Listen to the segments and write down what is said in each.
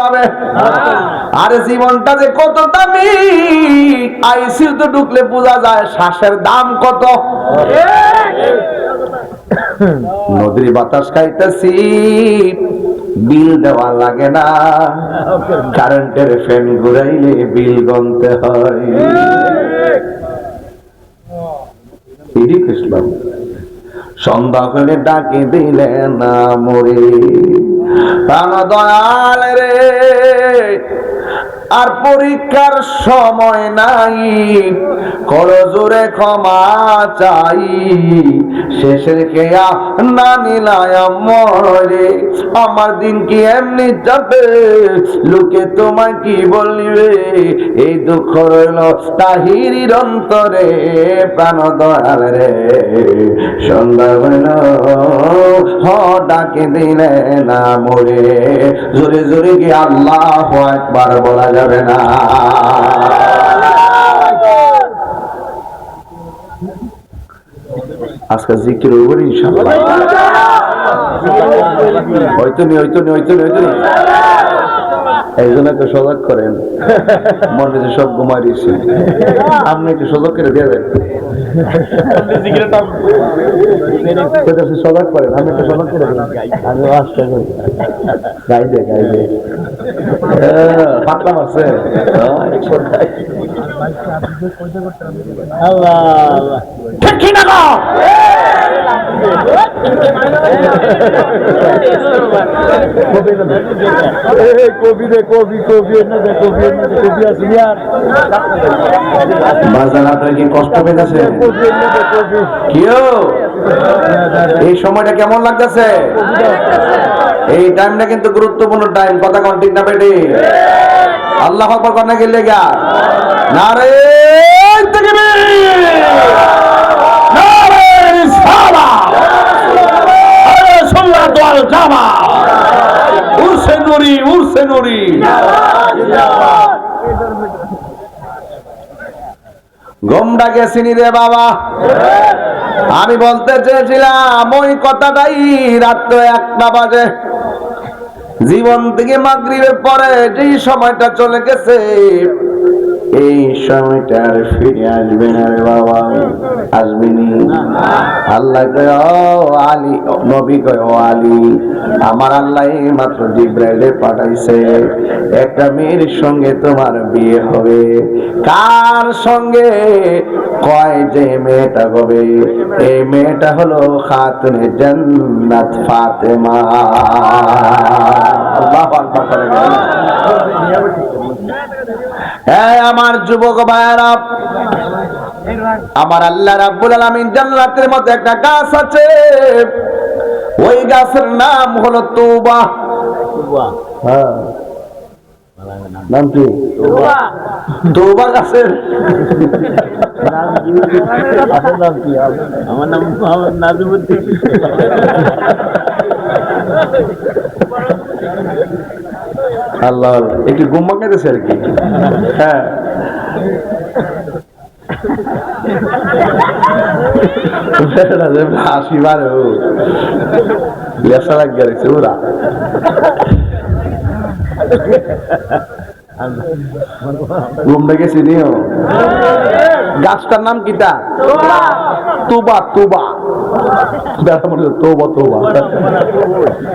যাবে আরে জীবনটা যে কত দামি। আইসিউ তো ঢুকলে বোঝা যায় শ্বাসের দাম কত। নদীর বাতাস খাইতেছি, বিল দেওয়া লাগে না। কারেন্টের ফ্যান ঘুরাইলে বিল গনতে হয়। ইসলাম সন্ধ্যা হলে ডাকে দিলে না মরে। প্রাণ দয়াল রে। আর পরীক্ষার সময় নাই। করজোরে ক্ষমা চাই। শেষের খেয়া না নিলায় মরে আমার দিন কি এমনি যাবে? লোকে তোমায় কি বলবে? এই দুঃখ রইল তাহিরির অন্তরে, প্রাণ দয়াল রে। সন্ধ্যা হইল, হ ডাকে দিলে না মরে। জোরে জোরে কি আল্লাহ একবার বলা যাবে না। আজকে জিকির উপর ইনশাল্লাহ হয়তো নি হয়তো নি হয়তো নি হয়তো নি। এই সজাগ করেন। মনে যে সব ঘুমাই দিচ্ছে আপনি একটু সজাগ করে কইতাছি সজাগ করেন আমি একটু সজাগ করে আমি আসতে করি গাই দে গাই দে পাতলা মারছে আল্লাহ। ঠিক না এই সময়টা কেমন লাগতেছে? এই টাইমটা কিন্তু গুরুত্বপূর্ণ টাইম। কথা কোন ঠিক না বেটি? আল্লাহ করনে গেলে গা। নারে রিসালাত আরে উরসে নুরি গমটা গেছিনি রে বাবা? আমি বলতে চেয়েছিলাম, ওই কথাটাই রাত্র একটা বাজে। জীবন থেকে মাগরিবের পরে যেই সময়টা চলে গেছে এই সময়টা আর ফিরে আসবে না রে বাবা। আসবেনি আল্লাহ আলী নবী কয়, ও আলী, আমার আল্লাহ মাত্র জিব্রাইলে পাঠাইছে। একটা মেয়ের সঙ্গে তোমার বিয়ে হবে। কার সঙ্গে? কয় যে মেয়েটা হবে। এই মেয়েটা হলো খাতুনে জান্নাত ফাতেমা। আল্লাহু আকবার করে গেলেন। হ্যাঁ আমার যুবক ভাইয়েরা আমার আল্লাহ রাব্বুল আলামিন জান্নাতের মধ্যে একটা গাছ আছে। ওই গাছের নাম হলো তুবা হ্যাঁ। নাম কি? তুবা গাছের। নাম কি? আমার নাম নাজিমুদ্দিন। আল্লাহ একটু গুম্মা কেটেছে আর কি। হ্যাঁ। হাসি মারে ও। লেসা লাগ গেছে ওরা। ঘুমটা গেছি নিও। গাছটার নাম কিটা তুবা তুবা। তোবা তোবা।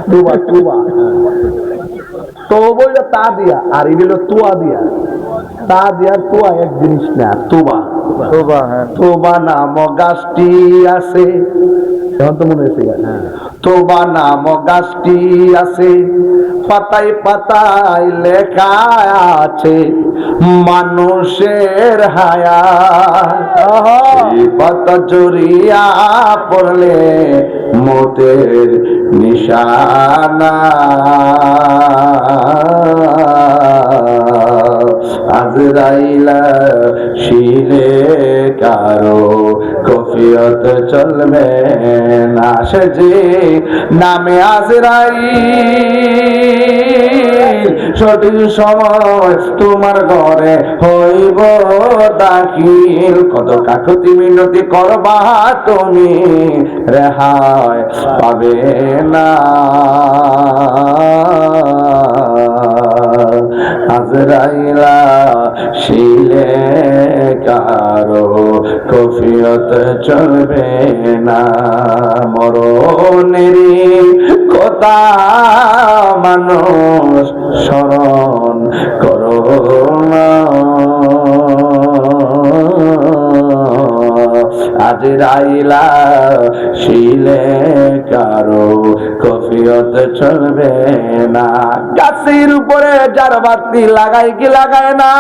তুবা তুবা। তো বলল তা দিয়া। আর এই হলো তুয়া দিয়া। তা দিয়া তুয়া এক জিনিস না তোবা। তোবা হ্যাঁ। তোবা নাম গাছটি আছে। এখন তো মনে হয়েছে তোবা নাম গাছটি আছে পাতায় পাতায় লেখা আছে মানুষের হায়া। পাতা জড়িয়া পড়লে মোদের নিশানা। আজরাইলা শিলে কারও কফিয়ত চলবে না। সে যে নামে আজরাই সঠিক সময় তোমার ঘরে হইব দাখিল। কত কাকুতি মিনতি করবা তুমি, রেহাই পাবে না। আজরাইলা শিলে কারও কফিয়ত চলবে না। মরণেরই কথা মানুষ স্মরণ করো না। আজ রাইলা শিলে কারও কফিয়ত চলবে না। গাছের উপরে যার বাতি লাগাই কি লাগায় না?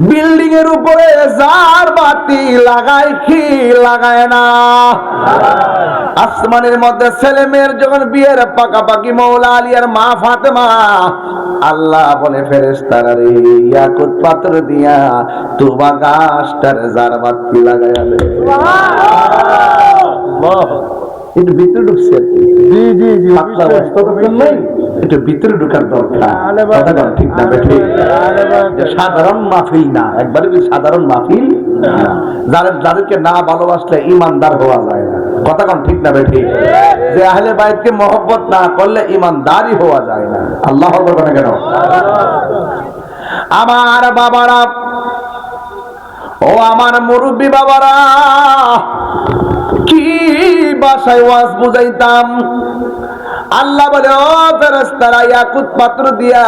বিল্ডিং এর উপরে যার বাতি লাগাই কি লাগায় না? আসমানের মধ্যে ছেলে মেয়ের যখন বিয়ের পাকাপাকি মৌলা আলিয়ার মা ফাতেমা আল্লাহ বলে ফেরেস্তারা রে ইয়াকুত পাত্র দিয়া তুবা গাছটার যার বাতি লাগাইয়া দে একটু ভিতরে ঢুকছে। জি জি জি? একটু ভিতরে ঢুকার দরকার। ঠিক না। এটা সাধারণ মাহফিল না একবারে সাধারণ মাহফিল? যাদের যাদেরকে না ভালোবাসলে ইমানদার হওয়া যায় না। কথা কোন ঠিক না বেঠি। যে আহলে বাইতকে মহব্বত না করলে ইমানদারই হওয়া যায় না। আল্লাহ বলবে না কেন? আমার বাবারা ও আমার মুরব্বী বাবারা বাসায় ওয়াজ বুঝাইতাম। আল্লাহ বলে, ও ফেরেস্তারা ইয়াকুত পাত্র দিয়া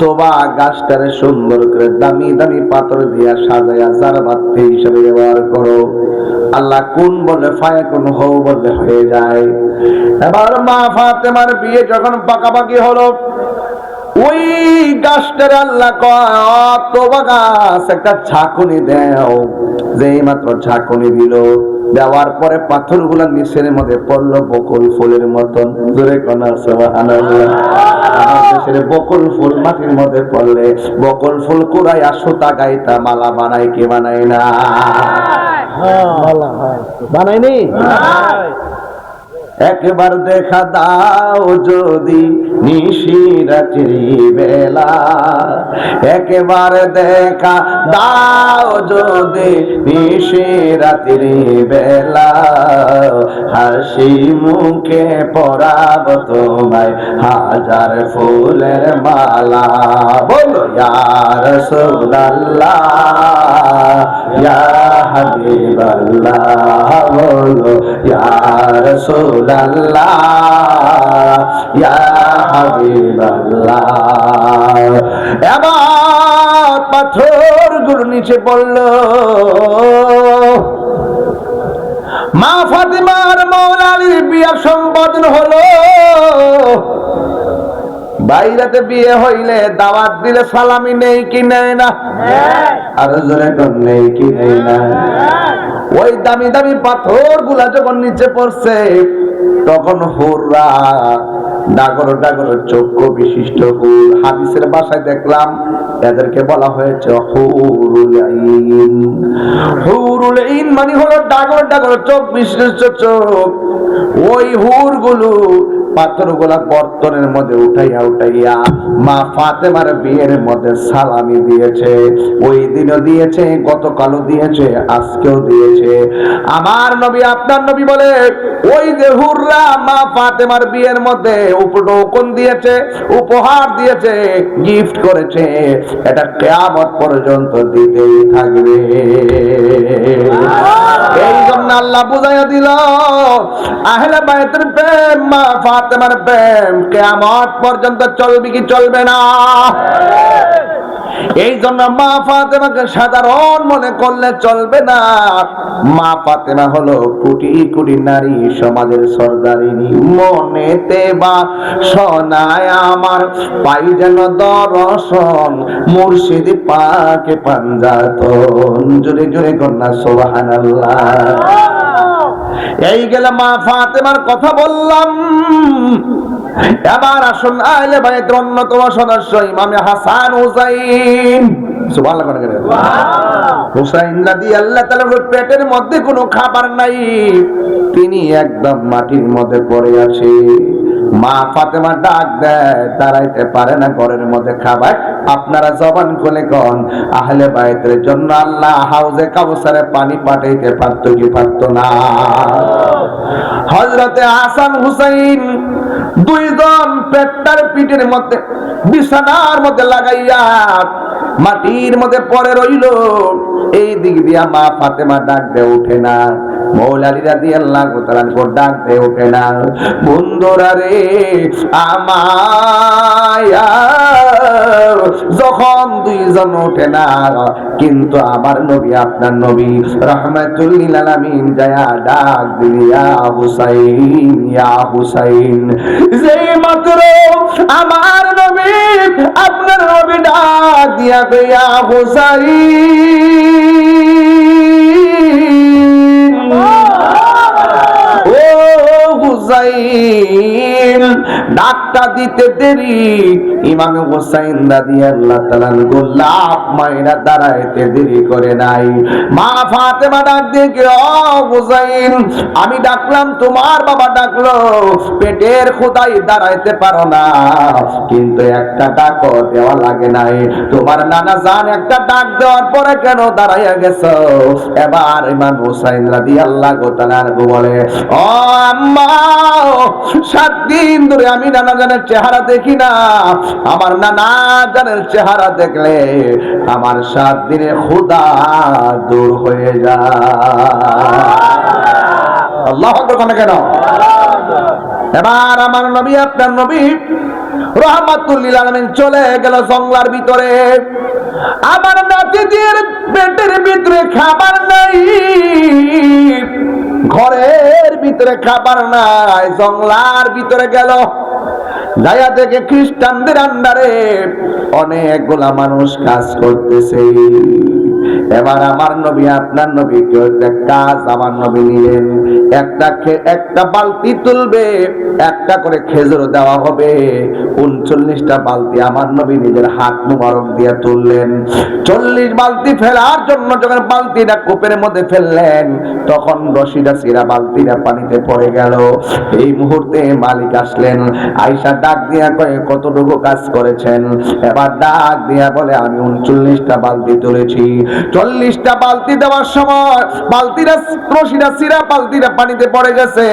তোবা গাছটারে সুন্দর করে দামি দামি পাথর দিয়া সাজায়া যার বাত্তি হিসেবে ব্যবহার করো। আল্লাহ কোন বলে ফায়া, কোন হও বলে হয়ে যায়। এবার মা ফাতেমার বিয়ে যখন পাকাপাকি হলো, ওই গাছটার আল্লাহ কয় তোবা গাছ, একটা ঝাঁকুনি দেও। যেই মাত্র ঝাঁকুনি দিল। দেওয়ার পরে পাথরগুলা নিচের মধ্যে পড়ল বকুল ফুলের মতন। জোরে কনা দেশের বকুল ফুল মাটির মধ্যে পড়লে বকুল ফুল কুড়াইয়া সুতা গাইতা মালা বানাই কে বানাই না? বানাইনি একবার দেখা দাও যদি নিশিরাত্রি বেলা। একবার দেখা দাও যদি নিশিরাত্রি বেলা। হাসি মুখে পরাব তোমায় হাজার ফুলের মালা। বলো ইয়ার সুদাল্লাহ হাবিবাল্লাহ, বলো ইয়ার ইয়া হাবিবাল্লাহ পাথর নিচে পড়ল। মা মৌলালির সম্পাদন হলো। বাইরাতে বিয়ে হইলে দাওয়াত দিলে সালামি নেই কি নেই না? আর জোরে নেই কি নেই না? ওই দামি দামি পাথরগুলা যখন নিচে পড়ছে, তখন হুররা ডাগর ডাগর চক্ষু বিশিষ্ট হুর হাদিসের বাসায় দেখলাম, এদেরকে বলা হয়েছে হুরুল আইন। হুরুল মানে হলো ডাগর ডাগর চোখ বিশিষ্ট চোখ। ওই হুরগুলো পাথরগুলা বর্তনের মধ্যে উঠাইয়া উঠাইয়া মা ফাতেমার বিয়ের মধ্যে সালামি দিয়েছে ওই দিনও দিয়েছে গতকালও দিয়েছে আজকেও দিয়েছে। আমার নবী আপনার নবী বলে ওই যে হুররা মা ফাতেমার বিয়ের মধ্যে উপটোকন দিয়েছে উপহার দিয়েছে গিফট করেছে এটা কেয়ামত পর্যন্ত দিতেই থাকবে। এই জন্য আল্লাহ বুঝাইয়া দিল আহলে বাইতের প্রেম মা ফাতেমার প্রেম কেয়ামত পর্যন্ত চলবে কি চলবে না? এই জন্য মা ফাতেমাকে সাধারণ মনে করলে চলবে না। মা ফাতেমা হলো কোটি কোটি নারী সমাজের সর্দারিনী। মনেতে বা শোনায় আমার পাই যেন দর্শন, মুর্শিদ পাকে পাঞ্জাতন। জোরে জোরে কন্যা সোহানাল্লাহ এই গেলে মা ফাতেমার কথা বললাম। এবার আসুন আহলে বাইতের অন্যতম সদস্য ইমামে হাসান হুসাইন। সুবহানাল্লাহ হুসাইন রাদি আল্লাহ তাআলার পেটের মধ্যে কোনো খাবার নাই। তিনি একদম মাটির মধ্যে পড়ে আছে। মা ফাতেমা ডাক দেয়, দাঁড়াইতে পারে না ঘরের মধ্যে খাবার। আপনারা জবান খুলে কন, আহলে বাইতের জন্য আল্লাহ হাউজে কাউসারে পানি পাঠাইতে পারতো কি পারতো না। হজরতে হাসান হুসাইন দুইজন পেটটার পিঠের মধ্যে, বিছানার মধ্যে লাগাইয়া মাটির মধ্যে পরে রইল। এই দিক দিয়া মা ফাতেমা ডাক দিয়ে, ওঠে না। দিয়ে দিয়ে আমায়া যখন দুইজন ওঠে না, কিন্তু আমার নবী, আপনার নবী রহমাতুল্লিল ডাক দিলিয়া হুসাইন, ইয়া হুসাইন মাত্র আমার নবী, আপনার নবী ডাক দিয়া গয়া হুসাইন। ডাকটা দিতে দেরি। দাদি আল্লাহ মায়েরা দাঁড়াইতে দেরি করে নাই। মা ডাক ও আমি ডাকলাম, তোমার বাবা ডাকলো, পেটের খোদাই দাঁড়াইতে পারো না। কিন্তু একটা ডাকও দেওয়া লাগে নাই। তোমার নানা জান একটা ডাক দেওয়ার পরে কেন দাঁড়াইয়া গেছো? এবার ইমাম হুসাইন রাদি আল্লাহ গোতালার বলে, ও আম্মা সাত দিন ধরে আমি নানা জানের চেহারা দেখি না। আমার নানা জানের চেহারা দেখলে আমার সাত দিনে দূর হয়ে যায়। কেন? এবার আমার নবী, আপনার নবী রহমাতুল্লিল আলমিন চলে গেল জঙ্গলার ভিতরে। আমার নাতিদের পেটের ভিতরে খাবার নাই। ঘরের ভিতরে খাবার নাই, জঙ্গলার ভিতরে গেল। যাইয়া দেখে খ্রিস্টানদের আন্ডারে অনেকগুলা মানুষ কাজ করতেছে। এবার আমার নবী, আপনার নবী কাজ আমার নবী নিলেন। একটা একটা বালতি তুলবে, একটা করে খেজুর দেওয়া হবে। উনচল্লিশটা বালতি আমার নবী নিজের হাত মুবারক দিয়ে তুললেন। চল্লিশ বালতি ফেলার জন্য যখন বালতিটা কূপের মধ্যে ফেললেন, তখন রশিটা সিরা বালতিটা পানিতে পড়ে গেল। এই মুহূর্তে মালিক আসলেন আইসা ডাক দিয়া কয়ে, কতটুকু কাজ করেছেন? এবার ডাক দিয়া বলে, আমি উনচল্লিশটা বালতি তুলেছি। চল্লিশটা বালতি দেওয়ার সময় বালতিটা রশিটা সিরা বালতিটা পানিতে পড়ে গেছে।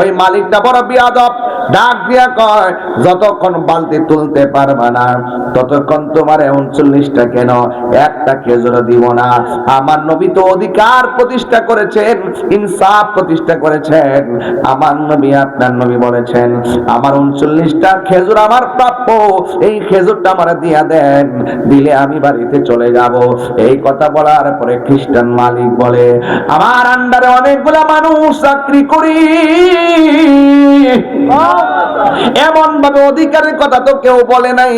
ওই মালিকটা বড় বিয়াদব। ডাক দিয়া কয়, যতক্ষণ বালতি তুলতে পারবে না, ততক্ষণ তোমার উনচল্লিশটা কেন, একটা খেজুর দিব না। আমার নবী তো অধিকার প্রতিষ্ঠা করেছেন, ইনসাফ প্রতিষ্ঠা করেছেন। আমার নবী, আপনার নবী বলেছেন, আমার উনচল্লিশটা খেজুর আমার প্রাপ্য, এই খেজুরটা আমার দিয়া দেন, দিলে আমি বাড়িতে চলে যাব। এই কথা বলার পরে খ্রিস্টান মালিক বলে, আমার আন্ডারে অনেকগুলা মানুষ চাকরি করি। এমন ভাবে অধিকারের কথা তো কেউ বলে নাই।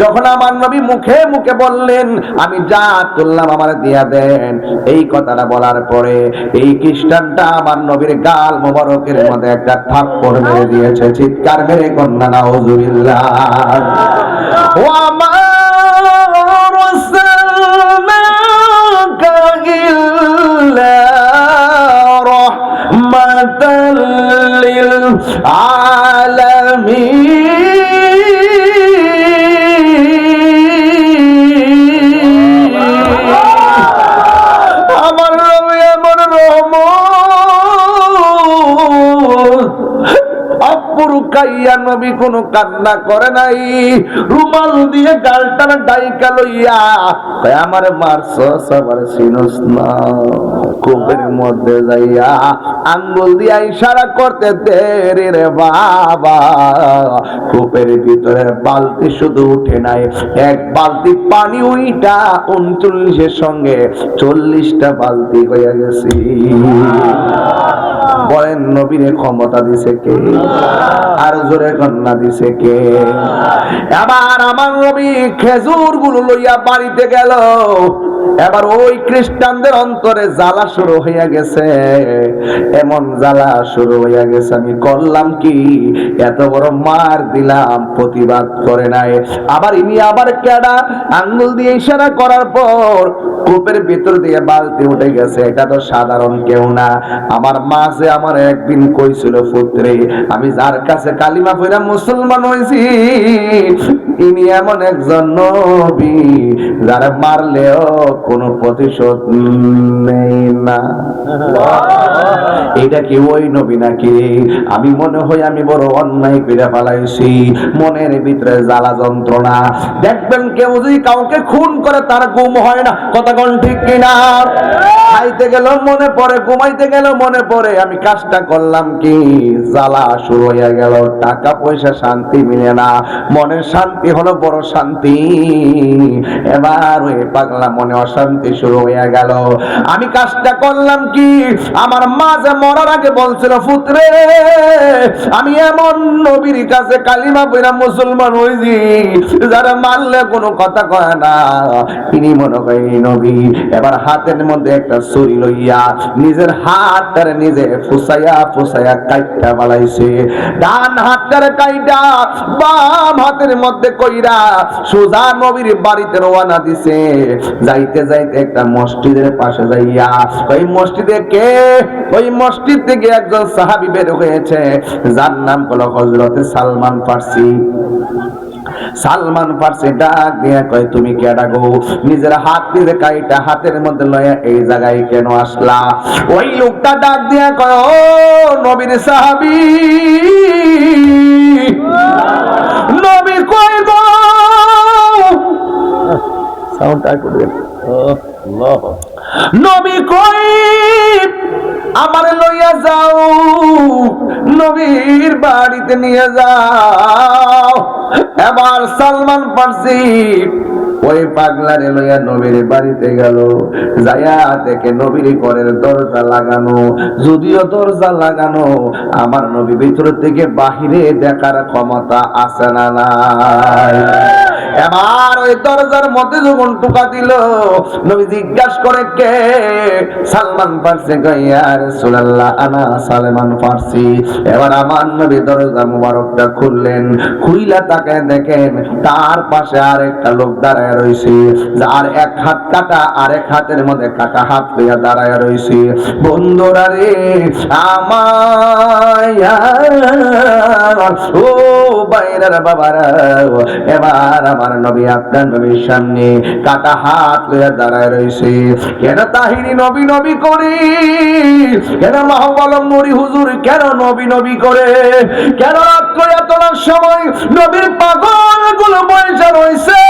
যখন আমার নবী মুখে মুখে বললেন, আমি যা তুললাম আমার দিয়া দেন। এই কথাটা বলার পরে এই খ্রিস্টানটা আমার নবীর গাল মোবারকের মধ্যে একটা থাপ্পড় মেরে দিয়েছে, চিৎকার মেরে কন্যা, নাউজুবিল্লাহ। ও আমার আলামিন। আমার রবি আমার রহমত। অপুরু কাইয়া নবী কোনো কান্না করে নাই। রুমাল দিয়ে গালটার ডাইকা লইয়া আমার মারস আমার সিনস না। কূপের মধ্যে যাইয়া আঙ্গুল দিয়া ইশারা করতে, দেরি রে বাবা। কূপের ভিতরে বালতি শুধু উঠে নাই। এক বালতি পানি উইটা উনচল্লিশের সঙ্গে চল্লিশটা বালতি হইয়া গেছি। বলেন, নবীরে ক্ষমতা দিছে কে? আর জোরে কন্যা দিছে কে? আবার আমার নবী খেজুরগুলো লইয়া বাড়িতে গেল। এবার ওই খ্রিস্টানদের অন্তরে জ্বালা শুরু হইয়া গেছে। এমন জ্বালা শুরু হইয়া গেছে, আমি করলাম কি? এত বড় মার দিলাম, প্রতিবাদ করে নাই। আবার ইনি আবার কেডা? আঙ্গুল দিয়ে ইশারা করার পর কূপের ভিতর দিয়ে বালতি উঠে গেছে। এটা তো সাধারণ কেউ না। আমার মা যে আমার একদিন কইছিল, পুত্রে, আমি যার কাছে কালিমা পড়া মুসলমান হয়েছি ইনি এমন একজন নবী, যারা মারলেও কোনো প্রতিশোধ নেই না। এটা কি ওই নবী নাকি? আমি মনে হয় আমি বড় অন্যায় করে ফেলাইছি। মনের ভিতরে জ্বালা যন্ত্রণা। দেখবেন কেউ যদি কাউকে খুন করে, তার গুম হয় না। কথা ঠিক কিনা? খাইতে গেল, মনে পড়ে, ঘুমাইতে গেল, মনে পড়ে, আমি কাজটা করলাম কি? জ্বালা শুরু হয়ে গেল, টাকা পয়সা শান্তি মিলে না, মনের শান্তি হলো বড় শান্তি। এবার ওই পাগলা মনে অশান্তি শুরু হয়ে গেল। আমি কাজটা করলাম কি? আমার মা যে মরার আগে বলছিল পুত্রে আমি এমন নবীর কাছে কালিমা পইরা মুসলমান হইছি, যারা মানলে কোনো কথা কয় না। তিনি মনে করে এই নবী। এবার হাতের মধ্যে একটা ছুরি লইয়া নিজের নিজে ফুসাইয়া ফুসাইয়া কাইটা বালাইছে। ডান কাইটা বাম হাতের মধ্যে কইরা নবীর বাড়িতে রওনা দিছে। যাইতে যাইতে একটা মসজিদের পাশে যাইয়া ওই মসজিদে কে? ওই মসজিদ থেকে একজন সাহাবি বের হয়েছে। যার নাম হলো হযরতে সালমান ফার্সি। সালমান ফার্সি ডাক দিয়া কয় তুমি কে ডাকো নিজের হাত নিজে কাইটা হাতের মধ্যে লয়া এই জায়গায় কেন আসলা? ওই লোকটা ডাক দিয়া কয় ও নবীর সাহাবী। নবী কই গো। সাউন্ড সাউন্ডটা করবেন আল্লাহ নবী কই আমার লইয়া যাও, নবীর বাড়িতে নিয়ে যাও। এবার সালমান ফার্সি ওই পাগলারে লইয়া নবীর বাড়িতে গেল। যায়া দেখে নবীর ঘরের দরজা লাগানো। যদিও দরজা লাগানো, আমার নবী ভিতর থেকে বাহিরে দেখার ক্ষমতা আছে না নাই। এবার ওই দরজার মধ্যে যখন টুকা দিল। নবী জিজ্ঞাসা করে, কে? সালমান ফার্সি গাইয়া রাসূলুল্লাহ, আনা সালমান ফার্সি। এবার আমার নবী দরজা মুবারকটা খুললেন। খুইলা তাকে দেখেন, তার পাশে আরেকটা লোক দাঁড়ায় রইছে যার এক হাত কাটা, আরেক হাতের মধ্যে কাটা হাত লইয়া দাঁড়ায় রইছে বন্ধুরা রে, আমায় ও বাইরের বাবারা, এবার আমার নবী, আপনার নবীর সামনে কাটা হাত লইয়া দাঁড়ায় রয়েছে কেন তাহিনী নবী নবী করে? কেন মাহবলম মরি হুজুর কেন নবী নবী করে? কেন রাত করে তোলার সময় নবীর পাগলগুলো বয়সা রইছে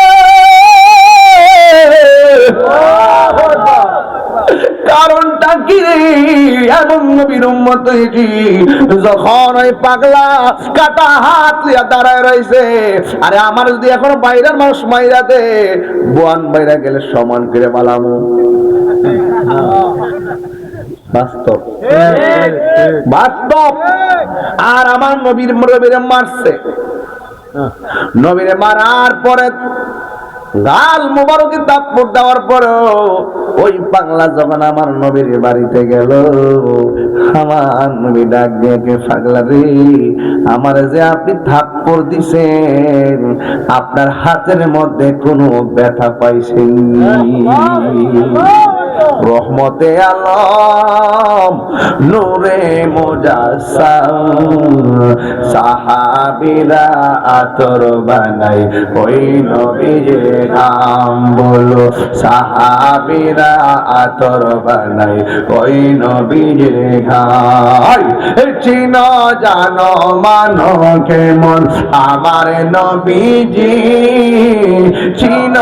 কারণটা কি? এমন নবীর উম্মত হয়েছি যখন ওই পাগলা কাটা হাত লিয়া দাঁড়ায় রয়েছে। আরে আমার যদি এখন বাইরের মানুষ মাইরাতে বোয়ান বাইরা গেলে সমান করে পালামু বাস্তব। বাস্তব। আর আমার নবীর নবীরে মারছে। নবীরে মারার পরে গাল মুবারকে দাপড় দেওয়ার পরেও ওই পাগলা যখন আমার নবীর বাড়িতে গেল, আমার নবী ডাক দিয়ে পাগলা রে? আমার যে আপনি থাপ্পড় দিছেন, আপনার হাতের মধ্যে কোনো ব্যথা পাইছেন রহমতে আলম, নূরে মুজাসসাম সাহাবীরা আতর বানাই ওই নবীর নাম বলো। সাহাবীরা আতর বানাই ওই নবীর গাই চিন জানো মানো কেমন? আমার নবীজি, চিন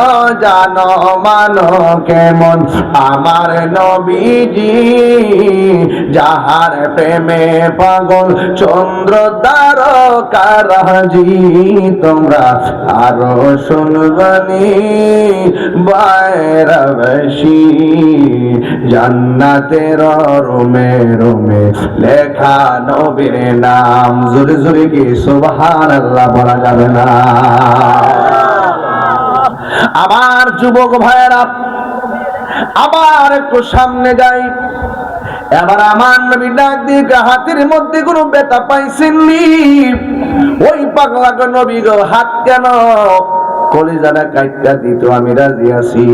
জানো মানো কেমন? আমার নবীজি যাহার প্রেমে পাগল চন্দ্র তারকারাজি তোমরা আরও শুনবানি বাইরাবাসী জান্নাতের রোমে রোমে লেখা নবীর নাম। জোরে জোরে কি সুবহানাল্লাহ বলা যাবে না? আমার যুবক ভাইয়েরা আবার একটু সামনে যাই। এবার আমার নবী ডাক দিয়ে হাতের মধ্যে কোনো ব্যথা পাইছেননি? ওই পাগলাকে নবী গো হাত কেন কলিজাটা কাইটা দিত আমি রাজি আছি।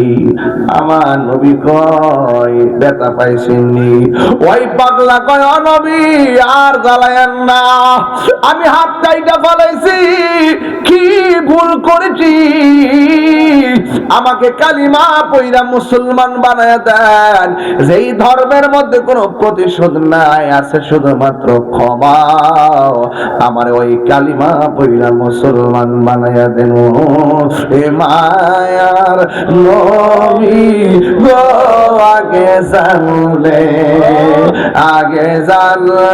আমার নবী কয়, ব্যথা পাইছেননি ওই পাগলা কয় "ও নবী, আর জ্বালায়েন না। আমি হাত কাইটা ফলাইছি। কি ভুল করেছি? আমাকে কালিমা পইরা মুসলমান বানায় দেন। যেই ধর্মের মধ্যে কোনো প্রতিশোধ নাই, আছে শুধুমাত্র ক্ষমা। আমার ওই কালিমা পইরা মুসলমান বানায় দেন এ মায়ার নবী গো, আগে জানলে আগে জানলে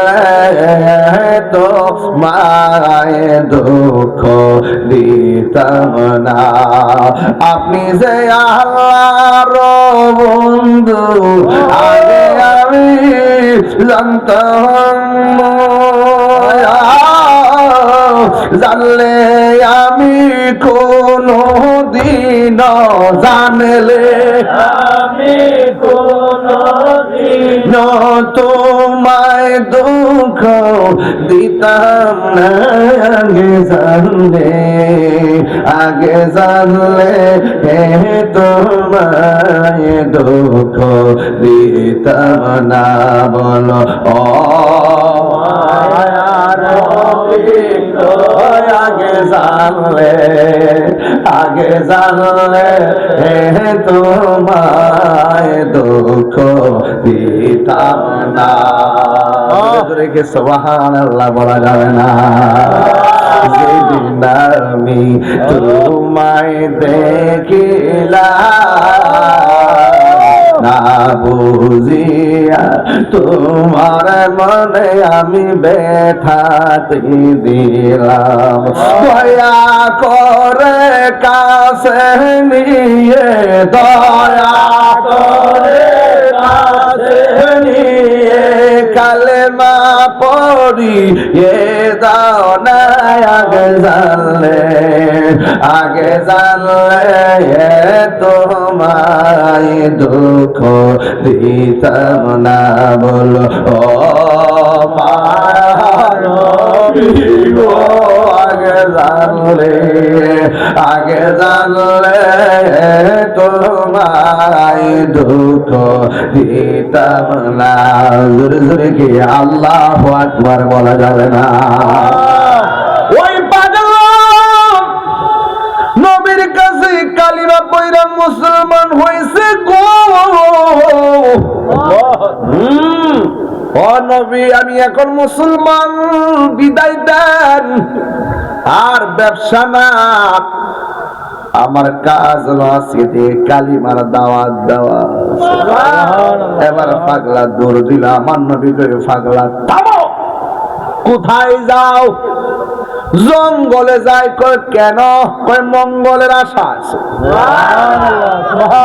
তো মায়ে দুঃখ দিতাম না আপনি যে আল্লাহর বন্ধু, আগে আমি জানতাম। জানলে আমি কোনো দিন জানলে আমি কোনো দিন তোমায় দুঃখ দিতাম না আগে জানলে আগে জানলে হে তোমায় দুঃখ দিতাম না বলো ও মায়ার আগে জানলে আগে জানলে হে তোমায় দুঃখ দিতাম না। রেখে সোহান আল্লাহ বলা যাবে না। যেদিন আমি তোমায় দেখিলাম না বুঝিয়া তোমার মনে আমি ব্যথা দিলাম। দয়া করে কাছে নিয়ে, দয়া করে কাছে নিয়ে কালেমা পড়ি এ দাও না আগে জানলে আগে জানলে তোমায় দুঃখ দিতাম না বলো। ও গো, আগে জানলে আগে জানলে তোমায় দুঃখ দিতাম না। জোরে জোরে কি আল্লাহ আকবার বলা যাবে না। ওই পাগল! নবীর কাছে কালিমা পয়রা মুসলমান হয়েছে গো! ও নবী, আমি এখন মুসলমান, বিদায় দেন। আর ব্যবসা না। আমার কাজ হলো আজকে কালিমার দাওয়াত দেওয়া। এবার পাগলা দৌড় দিল আমার নবী করে পাগলা থামো। কোথায় যাও? জঙ্গলে যাই কয় কেন? কয় মঙ্গলের আশা আছে।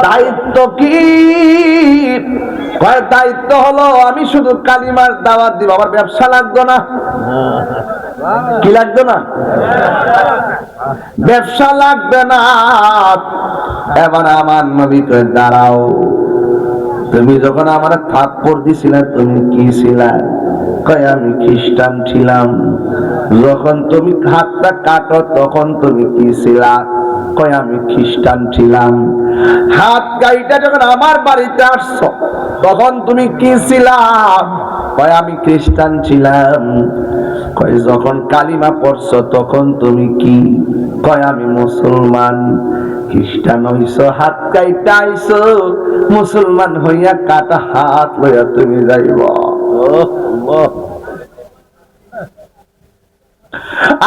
দায়িত্ব কি? কয় দায়িত্ব হলো আমি শুধু কালিমার দাওয়াত দিব আমার ব্যবসা লাগতো না। কি লাগতো না? ব্যবসা লাগবে না। এবার আমার নবী কয়, দাঁড়াও, তুমি যখন আমার থাপ্পড় দিছিলে, তুমি কি ছিলা? কয়, আমি খ্রিস্টান ছিলাম। যখন তুমি হাতটা কাটো, তখন তুমি কি ছিলা? কয়, আমি খ্রিস্টান ছিলাম। হাত গাইটা যখন আমার বাড়িতে আসছো, তখন তুমি কি ছিলা? কয়, আমি খ্রিস্টান ছিলাম। কয়, যখন কালিমা পড়ছো তখন তুমি কি? কয়, আমি মুসলমান, খ্রিস্টান হইছো, হাত কাইটা আইছো, মুসলমান হইয়া কাটা হাত লইয়া তুমি যাইব।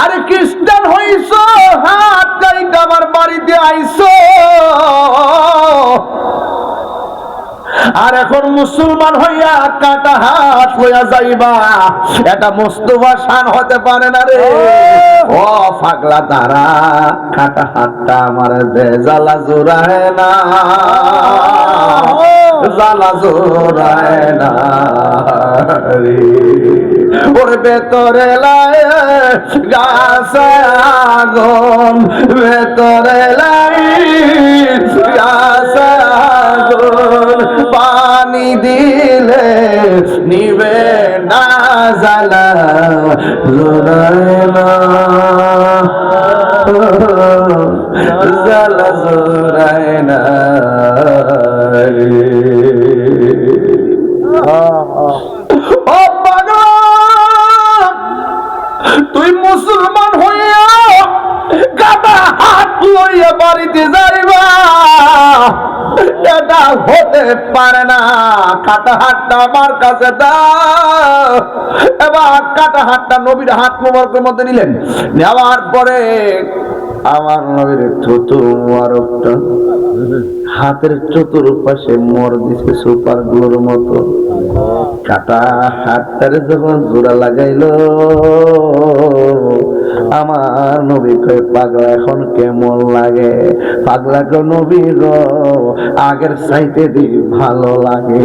আরে খ্রিস্টান হইছো, হাত কাইটা আমার বাড়িতে আইছো। আর এখন মুসলমান হইয়া কাটা হাত হইয়া যাইবা। এটা মুস্তফা শান হতে পারে না রে। ও! ফাগলা তারা কাটা হাতটা আমার দে জ্বালা জোড়ায় না। জ্বালা জোড়ায় না রে। ওর ভেতরে লাই গাছে আগুন ভেতরে লাই গাছে পানি দিলে নিবে না জালা জোড়ায় না। জ্বালা এটা হতে পারে না। কাটা হাতটা আমার কাছে দাও। এবার কাটা হাতটা নবীর হাত মোবারকের মধ্যে নিলেন। নেওয়ার পরে আমার নবীর থুতু মোবারকটা হাতের চতুর্পাশে মর দিছে সুপারগুলোর মতো। কাটা হাতটারে যখন জোড়া লাগাইলো আমার নবী কয় পাগলা এখন কেমন লাগে? পাগলা কো নবী গো আগের সাইতে দি ভালো লাগে।